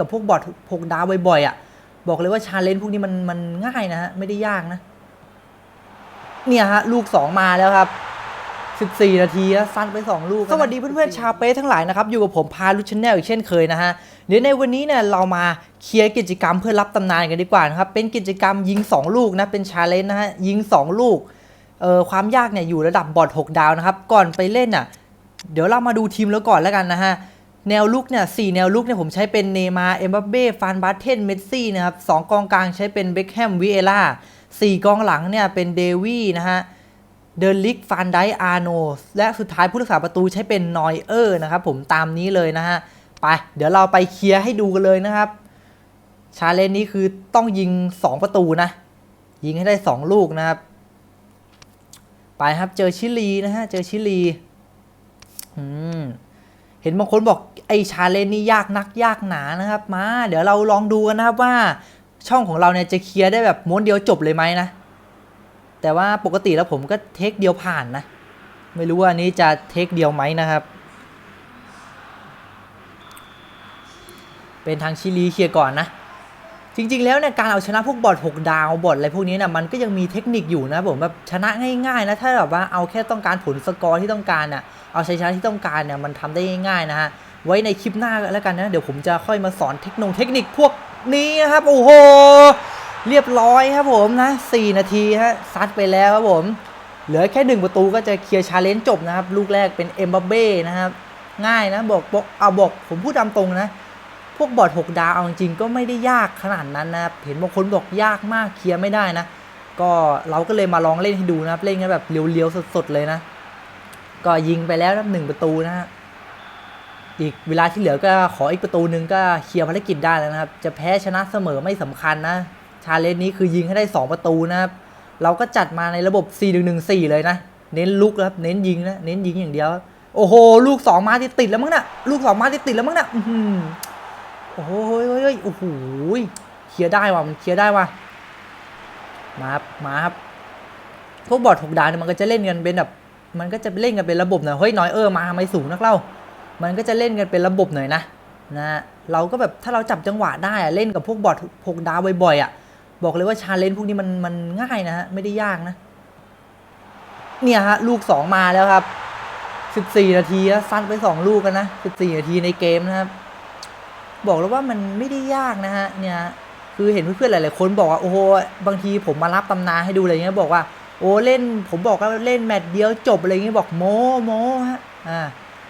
กับพวกบอทพกดาวบ่อยๆอะ บอกเลยว่าชาเลนจ์พวกนี้มันมันง่ายนะฮะ ไม่ได้ยากนะ เนี่ยฮะ ลูก 2 มาแล้วครับ14 นาทีแล้วซัดไป 2 ลูก สวัสดีเพื่อนๆชาวเป๊ะทั้งหลายนะครับ อยู่กับผมพาลุชแนลอีกเช่นเคยนะฮะ เดี๋ยวในวันนี้เนี่ยเรามาเคลียร์กิจกรรมเพื่อรับตำนานกันดีกว่านะครับ เป็นกิจกรรมยิง 2 ลูกนะ เป็นชาเลนจ์นะฮะ ยิง 2 ลูก เอ่อความยากเนี่ยอยู่ระดับบอท6ดาวนะครับ ก่อนไปเล่นอะ เดี๋ยวเรามาดูทีมแล้วก่อนแล้วกันนะฮะ แนวลุกเนี่ยสี่แนวลุกเนี่ยผมใช้เป็นเนมาเอ็มบัปเบ้ฟานบาเทนเมสซี่นะครับสองกองกลางใช้เป็นเบคแฮมวิเอล่าสี่กองหลังเนี่ยเป็นเดวี่นะฮะเดลิกฟานไดอาร์โนและสุดท้ายผู้รักษาประตูใช้เป็นนอยเออร์นะครับผมตามนี้เลยนะฮะ ไป เดี๋ยวเราไปเคลียร์ให้ดูกันเลยนะครับ ชาเลนจ์นี้คือต้องยิง 2 ประตูนะ ยิงให้ได้ 2 ลูกนะครับ ไปครับเจอชิลีนะฮะ เจอชิลี อืม เห็นบางคนบอกไอชาเลนนี่ยากนักยากหนานะครับ มา เดี๋ยวเราลองดูกันนะครับว่าช่องของเราเนี่ยจะเคลียร์ได้แบบม้วนเดียวจบเลยไหมนะ แต่ว่าปกติแล้วผมก็เทคเดียวผ่านนะ ไม่รู้ว่าอันนี้จะเทคเดียวไหมนะครับ เป็นทางชิลีเคลียร์ก่อนนะ จริง ๆ แล้วเนี่ยการเอาชนะพวกบอท6ดาวบอทอะไรพวกนี้นะมันก็ยังมีเทคนิคอยู่นะผมแบบชนะง่ายๆนะถ้าแบบว่าเอาแค่ต้องการผลสกอร์ที่ต้องการน่ะเอาชัยชนะที่ต้องการเนี่ยมันทำได้ง่ายๆนะฮะไว้ในคลิปหน้าแล้วกันนะเดี๋ยวผมจะค่อยมาสอนเทคโนเทคนิคพวกนี้นะครับโอ้โหเรียบร้อยครับผมนะ4นาทีฮะซัดไปแล้วครับผมเหลือแค่หนึ่งประตูก็จะเคลียร์ชาเลนจ์จบนะครับ ลูกแรกเป็นเอ็มบัปเบ้นะครับ ง่ายนะ บอกบอกเอาบอกผมพูดตามตรงนะ พวกบอร์ด6ดาวเอาจริงก็ไม่ได้ยากขนาดนั้นนะครับเห็นบางคนบอกยากมากเคลียร์ไม่ได้นะ ก็เราก็เลยมาลองเล่นให้ดูนะครับเล่นกันแบบเลียวๆสดๆเลยนะ ก็ยิงไปแล้วนะหนึ่งประตูนะฮะอีกเวลาที่เหลือก็ขออีกประตูหนึ่งก็เคลียร์ภารกิจได้แล้วนะครับ จะแพ้ชนะเสมอไม่สำคัญนะ ชาเลนจ์นี้คือยิงให้ได้ 2 ประตูนะครับ เราก็จัดมาในระบบ 4-1-1-4 เลยนะ เน้นลุกครับ เน้นยิงนะ เน้นยิงอย่างเดียว โอ้โห ลูก 2 มาติดติดแล้วมั้งน่ะ ลูก 2 มาติดติดแล้วมั้งน่ะ โอ้โหเฮ้ยเฮ้ยโอ้โหเคลียร์ได้ว่ะมันเคลียร์ได้ว่ะมาครับมาครับพวกบอร์ดหกดาวเนี่ยมันก็จะเล่นกันเป็นแบบมันก็จะเล่นกันเป็นระบบหน่อยเฮ้ยน้อยเออมาทำไมสูงนักเล่า มันก็จะเล่นกันเป็นระบบหน่อยนะนะเราก็แบบถ้าเราจับจังหวะได้อะเล่นกับพวกบอทหกดาวบ่อยๆอะบอกเลยว่าชาเลนจ์พวกนี้มันมันง่ายนะฮะไม่ได้ยากนะ เนี่ยฮะลูกสองมาแล้วครับสิบสี่นาทีแล้วซัดไปสองลูกกันนะสิบสี่นาทีในเกมนะครับ บอกแล้วว่ามันไม่ได้ยากนะฮะเนี่ยคือเห็นเพื่อนๆหลายๆคนบอกว่าโอ้โหบางทีผมมารับตำนานให้ดูอะไรเงี้ยบอกว่าโอ้เล่นผมบอกว่าเล่นแมตช์เดียวจบอะไรเงี้ยบอกโมโมฮะอ่า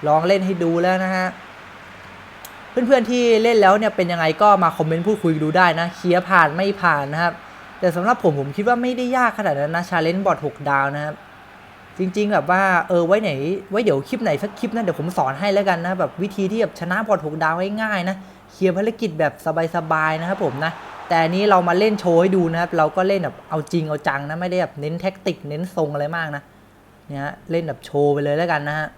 ลองเล่นให้ดูแล้วนะฮะเพื่อนๆที่เล่นแล้วเนี่ยเป็นยังไงก็มาคอมเมนต์พูดคุยดูได้นะเคลียร์ผ่านไม่ผ่านนะครับ แต่สำหรับผมผมคิดว่าไม่ได้ยากขนาดนั้นนะชาเลนจ์บอท6ดาวนะครับจริงๆแบบว่าเออไว้ไหนไว้เดี๋ยวคลิปไหนสักคลิปนะเดี๋ยวผมสอนให้แล้วกันนะแบบวิธีที่แบบชนะบอท6ดาวง่ายๆนะ เคลียร์ภารกิจแบบสบายๆนะครับผมนะแต่นี้เรามาเล่นโชว์ให้ดูนะครับ เราก็เล่นแบบเอาจริงเอาจังนะ ไม่ได้แบบเน้นแท็กติก เน้นทรงอะไรมากนะ เนี่ยฮะเล่นแบบโชว์ไปเลยแล้วกันนะฮะ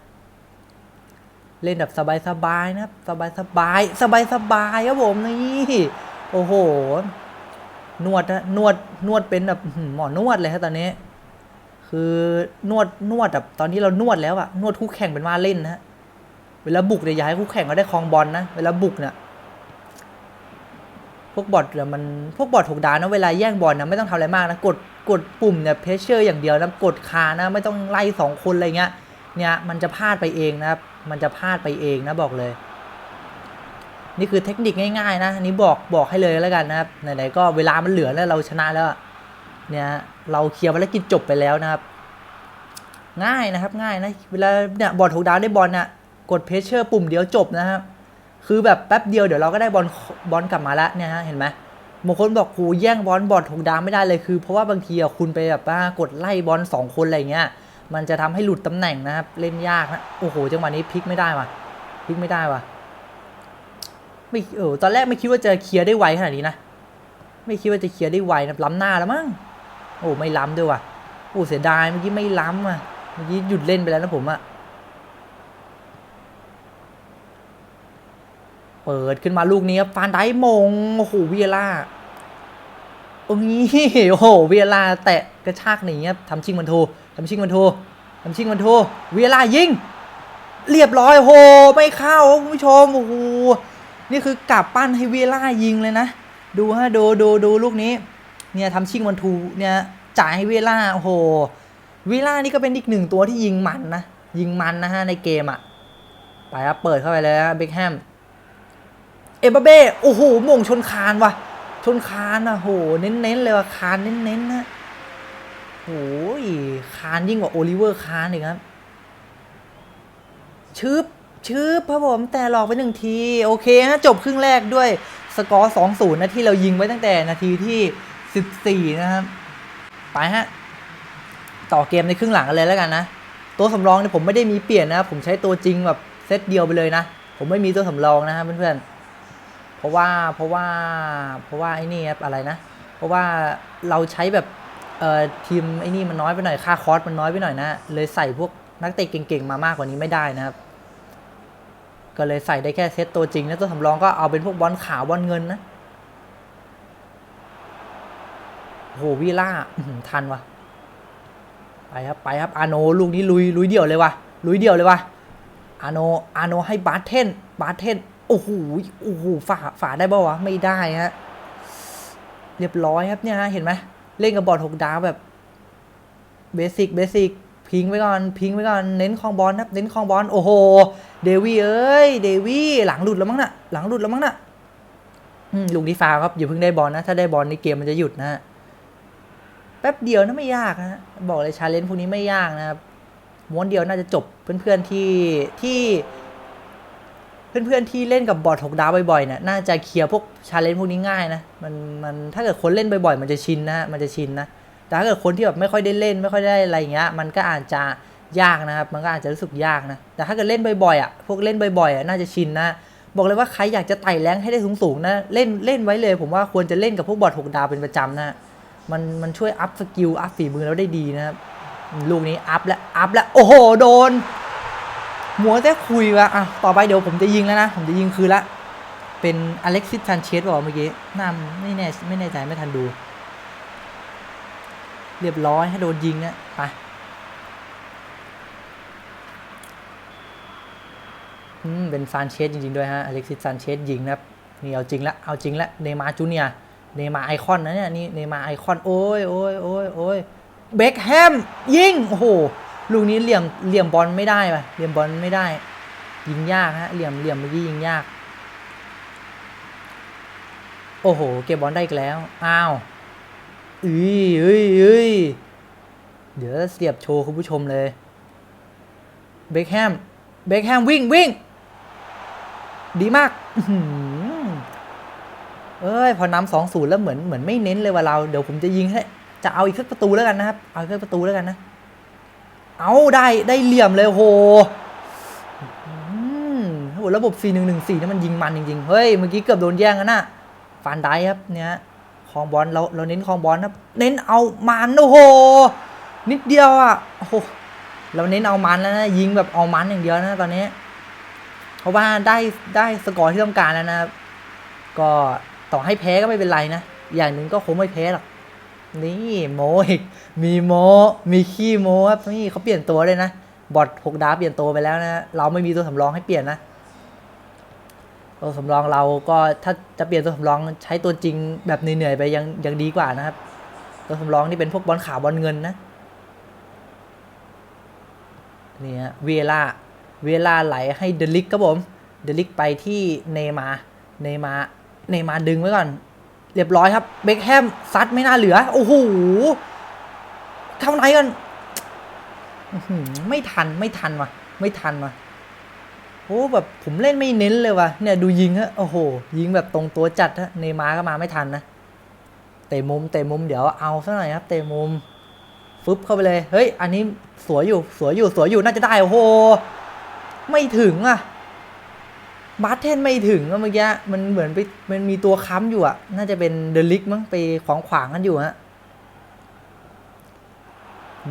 เล่นแบบสบายๆนะครับ สบายสบายสบายสบายๆครับผมนี่โอ้โห นวดนะนวดนวดเป็นแบบหมอนวดเลยครับตอนนี้ คือนวดนวดแบบตอนที่เรานวดแล้วอะนวดคู่แข่งเป็นว่าเล่นนะฮะเวลาบุกเนี่ยอย่าให้คู่แข่งเขาได้ครองบอลนะเวลาบุกเนี่ย วกบอทเนี่ยมันพวกบอทถูกดาวนะเวลาแย่งบอลนะไม่ต้องทำอะไรมากนะกดกดปุ่มเนี่ยเพชเชอร์อย่างเดียวนะกดคานะไม่ต้องไล่สองคนอะไรเงี้ยเนี่ยมันจะพลาดไปเองนะครับ มันจะพลาดไปเองนะบอกเลย นี่คือเทคนิคง่ายๆนะอันนี้บอกบอกให้เลยแล้วกันนะครับไหนๆก็เวลามันเหลือแล้วเราชนะแล้วเนี่ยเราเคลียร์ภารกิจจบไปแล้วนะครับ ง่ายนะครับง่ายนะเวลาเนี่ยบอลถูกดาวได้บอลน่ะกดเพชเชอร์ปุ่มเดียวจบนะครับ คือแบบแป๊บเดียวเดี๋ยวเราก็ได้บอลบอลกลับมาแล้วเนี่ยฮะเห็นไหมบางคนบอกกูแย่งบอลบอลถูกดาวไม่ได้เลยคือ เพราะว่าบางทีอะคุณไปแบบว่ากดไล่บอลสองคนอะไรเงี้ยมันจะทำให้หลุดตำแหน่งนะครับเล่นยากนะโอ้โหจังหวะนี้พลิกไม่ได้ว่ะพลิกไม่ได้ว่ะไม่เออตอนแรกไม่คิดว่าจะเคลียร์ได้ไวขนาดนี้นะไม่คิดว่าจะเคลียร์ได้ไวนะล้ำหน้าแล้วมั้งโอ้ไม่ล้ำด้วยว่ะโอ้เสียดายเมื่อกี้ไม่ล้ำอะเมื่อกี้หยุดเล่นไปแล้วนะผมอะ เปิดขึ้นมาลูกนี้ฟานไดมงโอ้โหเวียล่าโอ้ยโอ้โหเวียล่าแตะกระชากหนีครับทำชิงมันโททำชิงมันโททำชิงมันโทเวียล่ายิงเรียบร้อยโอ้โหไม่เข้าคุณผู้ชมโอ้โหนี่คือกลับปั้นให้เวียล่ายิงเลยนะ ดูฮะดูดูดูลูกนี้ เนี่ยทำชิงวันทูเนี่ยจ่ายให้เวียล่าโอ้โหเวียล่านี่ก็เป็นอีกหนึ่งตัวที่ยิงมันนะยิงมันนะฮะในเกมอะ่ะไปครับเปิดเข้าไปเลยนะเบคแฮม เอบาเบ้โอ้โหโมงชนคานว่ะ ชนคานอะโหเน้นๆเลยว่ะคานเน้นๆนะโอ้ยคานยิ่งกว่าโอลิเวอร์คานอีกครับชืบชืบครับผมแต่หลอกไปหนึ่งที โอเคฮะจบครึ่งแรกด้วยสกอร์2-0นย์นะที่เรายิงไว้ตั้งแต่นาทีที่14นะครับ ไปฮะ ต่อเกมในครึ่งหลังกันเลยแล้วกันนะ ตัวสำรองเนี่ยผมไม่ได้มีเปลี่ยนนะผมใช้ตัวจริงแบบเซตเดียวไปเลยนะ ผมไม่มีตัวสำรองนะครับเพื่อนๆ เพราะว่าเพราะว่าเพราะว่าไอ้นี่ครับอะไรนะ เพราะว่าเราใช้แบบเอ่อทีมไอ้นี่มันน้อยไปหน่อยค่าคอร์สมันน้อยไปหน่อยนะ เลยใส่พวกนักเตะเก่งๆมามากกว่านี้ไม่ได้นะครับ ก็เลยใส่ได้แค่เซตตัวจริงแล้วตัวสำรองก็เอาเป็นพวกบอลขาวบอลเงินนะโหวิล่าทันวะไปครับไปครับอาโนลูกนี้ลุยลุยเดี่ยวเลยวะลุยเดี่ยวเลยวะอาโนอาโนให้บาสเทนบาสเทน โอ้โหโอ้โหฝ่าฝ่าได้ป่าวะ ไม่ได้ฮะ เรียบร้อยครับเนี่ยฮะ เห็นไหมเล่นกับบอลหกดาวแบบเบสิกเบสิกพิงไว้ก่อน พิงไว้ก่อน เน้นคลองบอลครับ เน้นคลองบอล โอ้โห เดวี่เอ้ย เดวี่หลังหลุดแล้วมั้งน่ะ หลังหลุดแล้วมั้งน่ะลูกนี้ฟาวครับ อย่าเพิ่งได้บอลนะ ถ้าได้บอลในเกมมันจะหยุดนะฮะแป๊บเดียวนะไม่ยากนะบอกเลยชาเลนจ์พวกนี้ไม่ยากนะครับม้วนเดียวน่าจะจบเพื่อนๆที่ที่ เพื่อนๆที่เล่นกับบอร์ดหกดาวบ่อยๆเนี่ยน่าจะเคลียร์พวกชาเลนจ์พวกนี้ง่ายนะมันมันถ้าเกิดคนเล่นบ่อยๆ มันจะชินนะมันจะชินนะแต่ถ้าเกิดคนที่แบบไม่ค่อยได้เล่นไม่ค่อยได้อะไรเงี้ยมันก็อาจจะยากนะครับ มันก็อาจจะรู้สึกยากนะแต่ถ้าเกิดเล่นบ่อยๆอะพวกเล่นบ่อยๆอะน่าจะชินนะบอกเลยว่าใครอยากจะไต่แรงให้ได้สูงๆนะเล่นเล่นไว้เลย ผมว่าควรจะเล่นกับพวกบอร์ดหกดาวเป็นประจำนะมันมันช่วยอัพสกิลอัพฝีมือเราได้ดีนะครับลูกนี้อัพแล้วอัพแล้วโอ้โหโดน มัวแต่คุยว่ะอะต่อไปเดี๋ยวผมจะยิงแล้วนะ ผมจะยิงคืนละ เป็นอเล็กซิสซันเชสบอกเมื่อกี้น่าไม่แน่ไม่แน่ใจไม่ทันดู เรียบร้อยให้โดนยิงนะไปอืมเป็นซานเชสจริง ๆ ด้วยฮะอเล็กซิสซานเชสยิงนะครับนี่เอาจริงละเอาจริงละเนมาจูเนียเนมาไอคอนนะเนี่ยนี่เนมาไอคอนโอ้ยโอ้ยโอ้ยโอ้ยเบคแฮมยิงโอ้โห ลูกนี้เหลี่ยมเหลี่ยมบอลไม่ได้ป่ะเหลี่ยมบอลไม่ได้ ยิงยากฮะเหลี่ยมเหลี่ยมเมื่อกี้ยิงยาก โอ้โห เก็บบอลได้อีกแล้ว อ้าวอุ้ยอุ้ยอุ้ยเดี๋ยวเสียบโชว์คุณผู้ชมเลย เบคแฮม เบคแฮมวิ่งวิ่ง ดีมากเอ้ย พอนำสองศูนย์แล้วเหมือนเหมือนไม่เน้นเลยว่าเรา เดี๋ยวผมจะยิงให้ จะเอาอีกสักประตูแล้วกันนะครับ เอาอีกสักประตูแล้วกันนะ เอาได้ได้เหลี่ยมเลยโหโหระบบ 4 1 1 4นี่มันยิงมันจริงๆ เฮ้ย เมื่อกี้เกือบโดนแย่งกันนะฟานได้ครับเนี่ยคลองบอลเราเราเน้นคลองบอลครับ เน้นเอามันโอ้โห นิดเดียวอะโอ้โหเราเน้นเอามันแล้วนะยิงแบบเอามันอย่างเดียวนะตอนนี้ เพราะว่าได้ได้สกอร์ที่ต้องการแล้วนะครับก็ต่อให้แพ้ก็ไม่เป็นไรนะ อย่างหนึ่งก็คงไม่แพ้หรอก นี่โมอีกมีโมมีขี้โมครับนี่เขาเปลี่ยนตัวเลยนะบอทหกดาเปลี่ยนตัวไปแล้วนะเราไม่มีตัวสำรองให้เปลี่ยนนะตัวสำรองเราก็ถ้าจะเปลี่ยนตัวสำรองใช้ตัวจริงแบบเหนื่อยๆไปยังยังดีกว่านะครับ ตัวสำรองนี่เป็นพวกบอลขาวบอลเงินนะนี่ฮะเวลาเวลาไหลให้เดลิกครับผมเดลิกไปที่เนมาเนมาเนมาดึงไว้ก่อน เรียบร้อยครับ เบคแฮมซัดไม่น่าเหลือ โอ้โหเข้าไหนกันไม่ทันไม่ทันว่ะ ไม่ทันว่ะโอ้แบบผมเล่นไม่เน้นเลยว่ะเนี่ยดูยิงฮะโอ้โห ยิงแบบตรงตัวจัดฮะเนมาก็มาไม่ทันนะเตะมุมเตะมุมเดี๋ยวเอาซะหน่อยครับ เตะมุมฟึบเข้าไปเลย เฮ้ย อันนี้สวยอยู่สวยอยู่สวยอยู่น่าจะได้โอ้โห ไม่ถึงอะ บาสเทนไม่ถึงอะเมื่อกี้มันเหมือนไปมันมีตัวค้ำอยู่อะน่าจะเป็นเดลิกมั้งไปขวางขวางๆกันอยู่ฮะ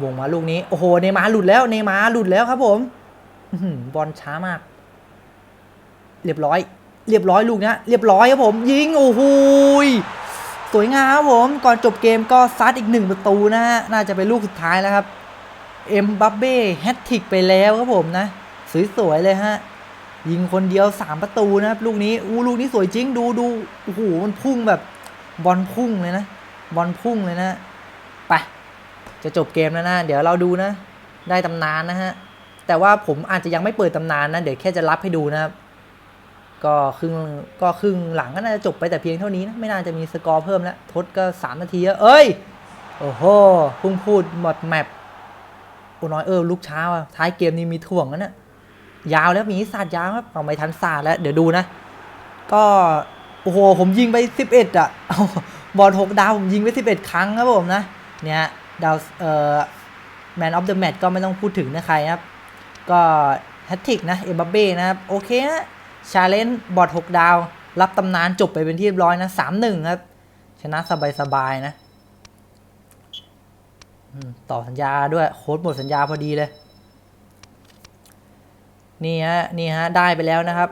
วงมาลูกนี้ โอ้โหเนมาร์หลุดแล้วเนมาร์หลุดแล้วครับผมบอลช้ามาก เรียบร้อย เรียบร้อยลูกนี้เรียบร้อยครับผม ยิงโอ้โหสวยงามครับผม ก่อนจบเกมก็ซัดอีกหนึ่งประตูนะฮะน่าจะเป็นลูกสุดท้ายแล้วครับ เอ็มบัปเบ้แฮตทิกไปแล้วครับผมนะ สวยๆเลยฮะ ยิงคนเดียว 3 ประตูนะครับลูกนี้อู้ลูกนี้สวยจริงดูดูโอ้โหมันพุ่งแบบบอลพุ่งเลยนะ บอลพุ่งเลยนะไปจะจบเกมแล้วนะ เดี๋ยวเราดูนะ ได้ตำนานนะฮะ แต่ว่าผมอาจจะยังไม่เปิดตำนานนะ เดี๋ยวแค่จะรับให้ดูนะครับ ก็ครึ่งก็ครึ่งหลังก็น่าจะจบไปแต่เพียงเท่านี้นะ ไม่น่าจะมีสกอร์เพิ่มแล้ว ทดก็ 3 นาทีเอ้ย โอ้โหพุ่งพูดหมดแมปโอ้น้อยเออลูกช้าว่ะท้ายเกมนี้มีถ่วงนะเนี่ย ยาวแล้วมีศาสตร์ยาวครับเอาไม่ทันศาสตร์แล้ว เดี๋ยวดูนะ ก็โอ้โหผมยิงไป 11 อะเอาบอลหกดาวผมยิงไป 11 ครั้งครับผมนะ เนี่ยดาวเอ่อแมนออฟเดอะแมตก็ไม่ต้องพูดถึงนะใครครับ ก็แฮตติกนะ เอบัปเบ้นะครับ โอเคนะชาเลนจ์บอด6ดาว รับตำนานจบไปเป็นที่เรียบร้อยนะ3-1ครับ ชนะสบายๆนะต่อสัญญาด้วย โค้ดหมดสัญญาพอดีเลย นี่ฮะนี่ฮะได้ไปแล้วนะครับ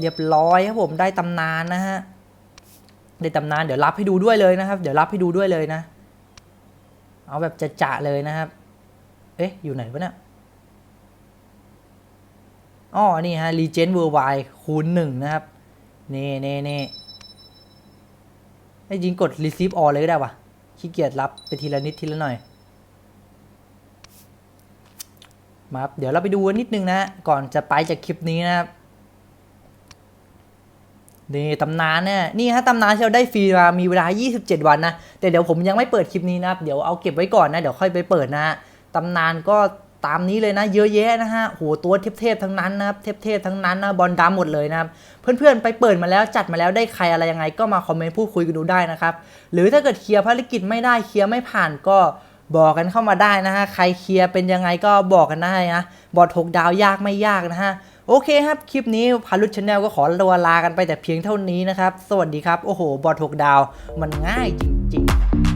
เรียบร้อยครับผมได้ตำนานนะฮะได้ตำนานเดี๋ยวรับให้ดูด้วยเลยนะครับ เดี๋ยวรับให้ดูด้วยเลยนะ เอาแบบจะจะๆเลยนะครับ เอ๊ะอยู่ไหนวะเนี่ยอ๋อนี่ฮะ Legend Worldwide คูณหนึ่งนะครับนี่นี่นี่ไอ้จริงกด receive all เลยก็ได้วะขี้เกียจรับไปทีละนิดทีละหน่อย มาครับเดี๋ยวเราไปดูนนิดนึงนะ ก่อนจะไปจากคลิปนี้นะครับนี่ตำนานเนี่ยนี่ฮะตำนานที่เราได้ฟรีมามีเวลา 27 วันนะ แต่เดี๋ยวผมยังไม่เปิดคลิปนี้นะครับ เดี๋ยวเอาเก็บไว้ก่อนนะ เดี๋ยวค่อยไปเปิดนะฮะตำนานก็ตามนี้เลยนะ เยอะแยะนะฮะโหตัวเทพๆทั้งนั้นนะครับ เทพๆทั้งนั้นนะบอลดำหมดเลยนะครับ เพื่อนๆไปเปิดมาแล้วจัดมาแล้วได้ใครอะไรยังไง ก็มาคอมเมนต์พูดคุยกันดูได้นะครับ หรือถ้าเกิดเคลียร์ภารกิจไม่ได้เคลียร์ไม่ผ่านก็ บอกกันเข้ามาได้นะฮะ ใครเคลียร์เป็นยังไงก็บอกกันได้นะ บอดหกดาวยากไม่ยากนะฮะ โอเคครับ คลิปนี้พารุชชาแนลก็ขอตัวลากันไปแต่เพียงเท่านี้นะครับ สวัสดีครับ โอ้โห บอดหกดาว มันง่ายจริง ๆ